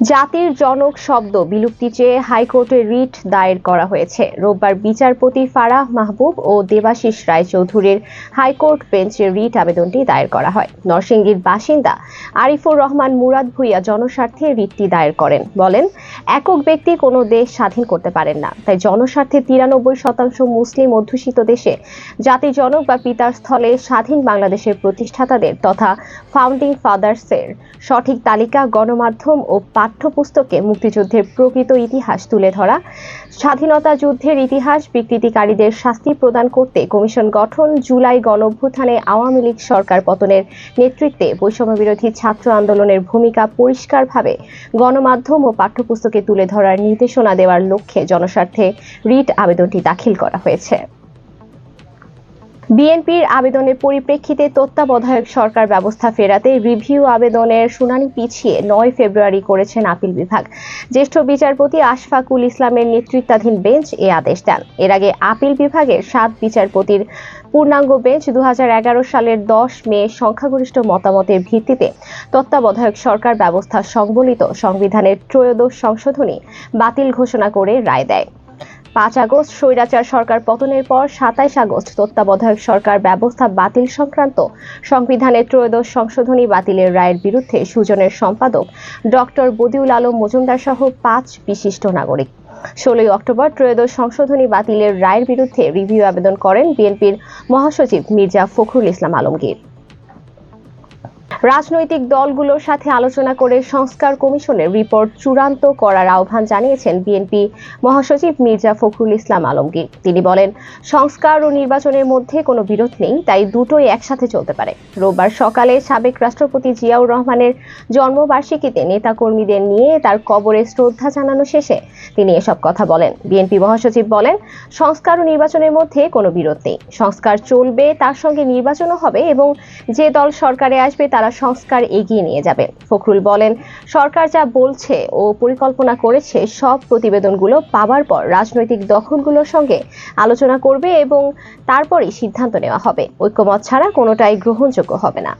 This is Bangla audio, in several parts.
জাতির জনক শব্দ বিলুপ্তি চেয়ে হাইকোর্টে রিট দায়ের করা হয়েছে। রোববার বিচারপতি ফারাহ মাহবুব ও দেবাশিস রায়চৌধুরীর হাইকোর্ট বেঞ্চে রিট আবেদনটি দায়ের করা হয়। নরসিংদীর বাসিন্দা আরিফুর রহমান মুরাদ ভুইয়া জনস্বার্থে রিটটি দায়ের করেন। বলেন, একক ব্যক্তি কোনো দেশ স্বাধীন করতে পারেন না। তাই জনস্বার্থে তিরানব্বই শতাংশ মুসলিম অধ্যুষিত দেশে জাতির জনক বা পিতার স্থলে স্বাধীন বাংলাদেশের প্রতিষ্ঠাতাদের তথা ফাউন্ডিং ফাদার্সের সঠিক তালিকা, গণমাধ্যম ও পাঠ্যপুস্তকে মুক্তিযুদ্ধের প্রকৃত ইতিহাস তুলে ধরা, স্বাধীনতা যুদ্ধের ইতিহাস বিকৃতিকারীদের শাস্তি প্রদান করতে কমিশন গঠন, জুলাই গণঅভ্যুত্থানে আওয়ামী লীগ সরকার পতনের নেতৃত্বে বৈষম্য বিরোধী ছাত্র আন্দোলনের ভূমিকা পরিষ্কারভাবে গণমাধ্যম ও পাঠ্যপুস্তকে তুলে ধরার নির্দেশনা দেওয়ার লক্ষ্যে জনস্বার্থে রিট আবেদনটি দাখিল করা হয়েছে। বিএনপির আবেদনের পরিপ্রেক্ষিতে তত্ত্বাবধায়ক সরকার ব্যবস্থা ফেরাতে রিভিউ আবেদনের শুনানি পিছিয়ে নয় ফেব্রুয়ারি করেছেন আপিল বিভাগ। জ্যেষ্ঠ বিচারপতি আশফাকুল ইসলামের নেতৃত্বাধীন বেঞ্চ এ আদেশ দেন। এর আগে আপিল বিভাগের সাত বিচারপতির পূর্ণাঙ্গ বেঞ্চ দু হাজার এগারো সালের দশ মে সংখ্যাগরিষ্ঠ মতামতের ভিত্তিতে তত্ত্বাবধায়ক সরকার ব্যবস্থা সংবলিত সংবিধানের ত্রয়োদশ সংশোধনী বাতিল ঘোষণা করে রায় দেয়। পাঁচ আগস্ট স্বৈরাচার সরকার পতনের পর সাতাইশ আগস্ট তত্ত্বাবধায়ক সরকার ব্যবস্থা বাতিল সংক্রান্ত সংবিধানের ত্রয়োদশ সংশোধনী বাতিলের রায়ের বিরুদ্ধে সুজনের সম্পাদক ডক্টর বদিউল আলম মজুমদার সহ পাঁচ বিশিষ্ট নাগরিক। ষোলোই অক্টোবর ত্রয়োদশ সংশোধনী বাতিলের রায়ের বিরুদ্ধে রিভিউ আবেদন করেন বিএনপির মহাসচিব মির্জা ফখরুল ইসলাম আলমগীর। রাজনৈতিক দলগুলোর সাথে আলোচনা করে সংস্কার কমিশনের রিপোর্ট চূড়ান্ত করার আহ্বান জানিয়েছেন বিএনপি মহাসচিব মির্জা ফখরুল ইসলাম আলমগীর। তিনি বলেন, সংস্কার ও নির্বাচনের মধ্যে কোনো বিরোধ নেই, তাই দুটোই একসাথে চলতে পারে। রোববার সকালে সাবেক রাষ্ট্রপতি জিয়াউর রহমানের জন্মবার্ষিকীতে নেতাকর্মীদের নিয়ে তার কবরে শ্রদ্ধা জানানো শেষে তিনি এসব কথা বলেন। বিএনপি মহাসচিব বলেন, সংস্কার ও নির্বাচনের মধ্যে কোনো বিরোধ নেই। সংস্কার চলবে, তার সঙ্গে নির্বাচনও হবে এবং যে দল সরকারে আসবে তারা সংস্কার এগিয়ে নিয়ে যাবে। ফখরুল বলেন, সরকার যা বলছে ও পরিকল্পনা করেছে, সব প্রতিবেদনগুলো পাবার পর রাজনৈতিক দখলগুলোর সঙ্গে আলোচনা করবে এবং তারপরেই সিদ্ধান্ত নেওয়া হবে। ঐক্যমত ছাড়া কোনোটাই গ্রহণযোগ্য হবে না।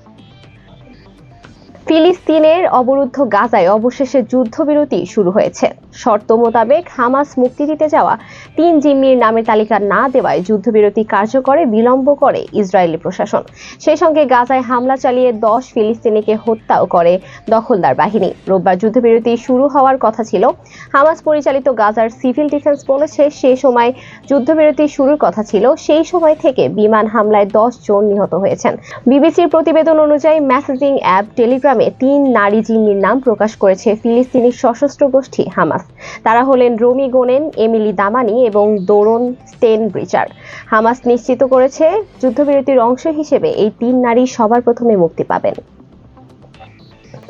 ফিলিস্তিনের অবরুদ্ধ গাজায় অবশেষে যুদ্ধবিরতি শুরু হয়েছে। শর্ত মোতাবেক হামাস মুক্তি দিতে যাওয়া তিন জিম্মির নামের তালিকা না দেওয়ায় যুদ্ধবিরতি কার্যকরে বিলম্ব করে ইসরায়েলি প্রশাসন। সেই সঙ্গে গাজায় হামলা চালিয়ে দশ ফিলিস্তিনিকে হত্যাও করে দখলদার বাহিনী। রোববার যুদ্ধবিরতি শুরু হওয়ার কথা ছিল। হামাস পরিচালিত গাজার সিভিল ডিফেন্স বলেছে সেই সময় যুদ্ধবিরতি শুরুর কথা ছিল। সেই সময় থেকে বিমান হামলায় দশ জন নিহত হয়েছেন। বিবিসির প্রতিবেদন অনুযায়ী মেসেজিং অ্যাপ টেলিগ্রামে তিন নারী জিম্মির নাম প্রকাশ করেছে ফিলিস্তিনি সশস্ত্র গোষ্ঠী হামাস। তারা হলেন রোমি গোনেন, এমিলি দামানি এবং দোরন স্টেন ব্রিচার হামাস নিশ্চিত করেছে, যুদ্ধবিরতির অংশ হিসেবে এই তিন নারী সবার প্রথমে মুক্তি পাবেন।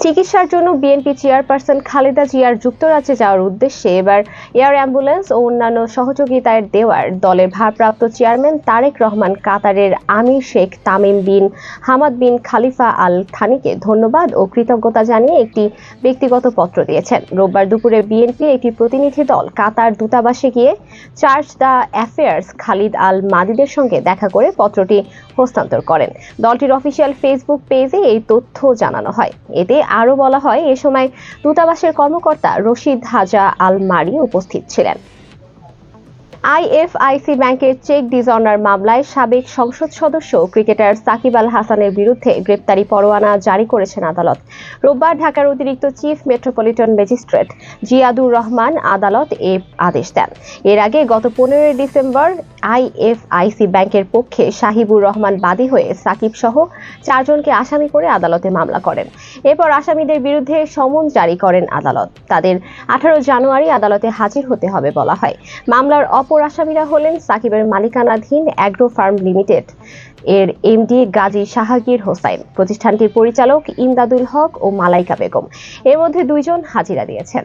চিকিৎসার জন্য বিএনপি চেয়ারপারসন খালেদা জিয়ার যুক্তরাজ্যে যাওয়ার উদ্দেশ্যে এবার এয়ার অ্যাম্বুলেন্স ও অন্যান্য সহযোগিতায় দেওয়ার দলের ভারপ্রাপ্ত চেয়ারম্যান তারেক রহমান কাতারের আমির Sheikh Tamim bin Hamad bin Khalifa Al থানিকে ধন্যবাদ ও কৃতজ্ঞতা জানিয়ে একটি ব্যক্তিগত পত্র দিয়েছেন। রোববার দুপুরে বিএনপির একটি প্রতিনিধি দল কাতার দূতাবাসে গিয়ে chargé d' affaires Khalid al মাদিদের সঙ্গে দেখা করে পত্রটি হস্তান্তর করেন। দলটির অফিসিয়াল ফেসবুক পেজে এই তথ্য জানানো হয়। এতে আরও বলা হয় এ সময় দূতাবাসের কর্মকর্তা রশিদ হাজা আল মারি উপস্থিত ছিলেন। আইএফআইসি ব্যাংকের চেক ডিজঅনার মামলায় সাবেক সংসদ সদস্য ক্রিকেটার সাকিব আল হাসানের বিরুদ্ধে গ্রেপ্তারি পরোয়ানা জারি করেছেন আদালত। রোববার ঢাকার অতিরিক্ত chief metropolitan magistrate Ziadur Rahman আদালত এ আদেশ দেন। এর আগে গত পনেরোই ডিসেম্বর আইএফআইসি ব্যাংকের পক্ষে সাহিবুর রহমান বাদী হয়ে সাকিব সহ চারজনকে আসামি করে আদালতে মামলা করেন। এরপর আসামিদের বিরুদ্ধে সমন জারি করেন আদালত। তাদের আঠারো জানুয়ারি আদালতে হাজির হতে হবে বলা হয়। মামলার অপর আসামিরা হলেন সাকিবের মালিকানাধীন অ্যাগ্রো ফার্ম লিমিটেড। এর এমডি গাজী শাহাগীর হোসাইন। প্রতিষ্ঠানটির পরিচালক ইমদাদুল হক ও মালাইকা বেগম। এর মধ্যে দুইজন হাজিরা দিয়েছেন।